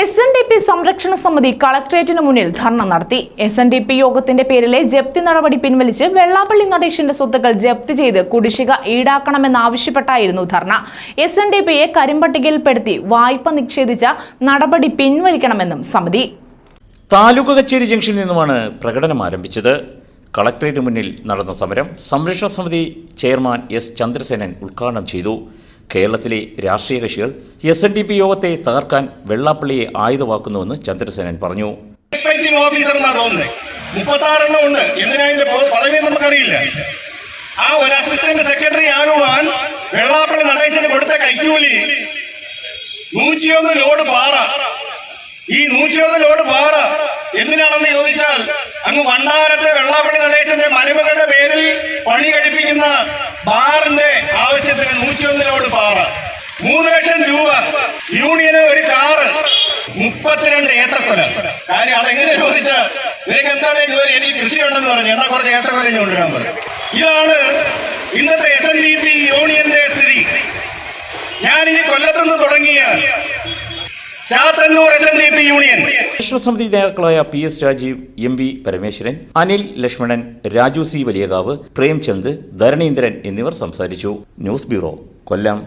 S N D P സംരക്ഷണ സമിതി കളക്ടറേറ്റിന് മുന്നിൽ ധർണ നടത്തി. എസ് എൻ ഡി പി യോഗത്തിന്റെ പേരിലെ ജപ്തി നടപടി പിൻവലിച്ച് വെള്ളാപ്പള്ളി നടേശന്റെ സ്വത്തുക്കൾ ജപ്തി ചെയ്ത് കുടിശ്ശിക ഈടാക്കണമെന്നാവശ്യപ്പെട്ടായിരുന്നു ധർണ. എസ് എൻ ഡി പിയെ കരിമ്പട്ടികയിൽപ്പെടുത്തി വായ്പ നിക്ഷേപിച്ച നടപടി പിൻവലിക്കണമെന്നും സമിതി. താലൂക്ക് കച്ചേരി ജംഗ്ഷനിൽ നിന്നുമാണ് പ്രകടനം ആരംഭിച്ചത്. കളക്ടറേറ്റ് മുന്നിൽ നടന്ന സമരം സംരക്ഷണ സമിതി ചെയർമാൻ എസ് ചന്ദ്രസേനൻ ഉദ്ഘാടനം ചെയ്തു. കേരളത്തിലെ രാഷ്ട്രീയ കക്ഷികൾ എസ് എൻ ഡി പി യോഗത്തെ തകർക്കാൻ വെള്ളാപ്പള്ളിയെ ആയുധമാക്കുന്നുവെന്ന് ചന്ദ്രസേനൻ പറഞ്ഞു. മുപ്പത്താറെണ്ണം ഉണ്ട്. എന്തിനാ ഇതിന്റെ പോ- പദവി നമുക്കറിയില്ല. ആ ഒരു അസിസ്റ്റന്റ് സെക്രട്ടറി ആകുവാൻ വെള്ളാപ്പള്ളി നടേശന് കൊടുത്ത കൈക്കൂലി നൂറ്റിയൊന്ന് ലോഡ് പാറ. ഈ നൂറ്റിയൊന്ന് ലോഡ് പാറ എന്തിനാണെന്ന് ചോദിച്ചാൽ അങ്ങ് വണ്ടാരത്തെ വെള്ളാപ്പള്ളി നടേശന്റെ മരുമകളുടെ പേരിൽ പണി കഴിപ്പിക്കുന്ന ബാറിന്റെ ആവശ്യത്തിന് നൂറ്റിയൊന്ന് ലോഡ് പാറ. മൂന്ന് ലക്ഷം രൂപ. യൂണിയന് ഒരു കാറ്. മുപ്പത്തിരണ്ട് ഏത്തക്കൊല. കാര്യം അതെങ്ങനെ ചോദിച്ച നിനക്ക് എന്താണ് ജോലി? എനിക്ക് കൃഷിയുണ്ടെന്ന് പറഞ്ഞു. എന്നാ കുറച്ച് ഏത്തക്കൊല കൊണ്ടുവരാൻ പറഞ്ഞു. ഇതാണ് ഇന്നത്തെ എസ് എൻ ഡി പി യൂണിയന്റെ സ്ഥിതി. ഞാൻ ഈ കൊല്ലത്തുനിന്ന് തുടങ്ങിയ Chathannoor S N D P union. സംരക്ഷണ സമിതി നേതാക്കളായ P S Rajeev M V Parameswaran Anil Lakshmanan Raju C Valiyakavu Premchand Dharanindran എന്നിവർ സംസാരിച്ചു. News bureau Kollam.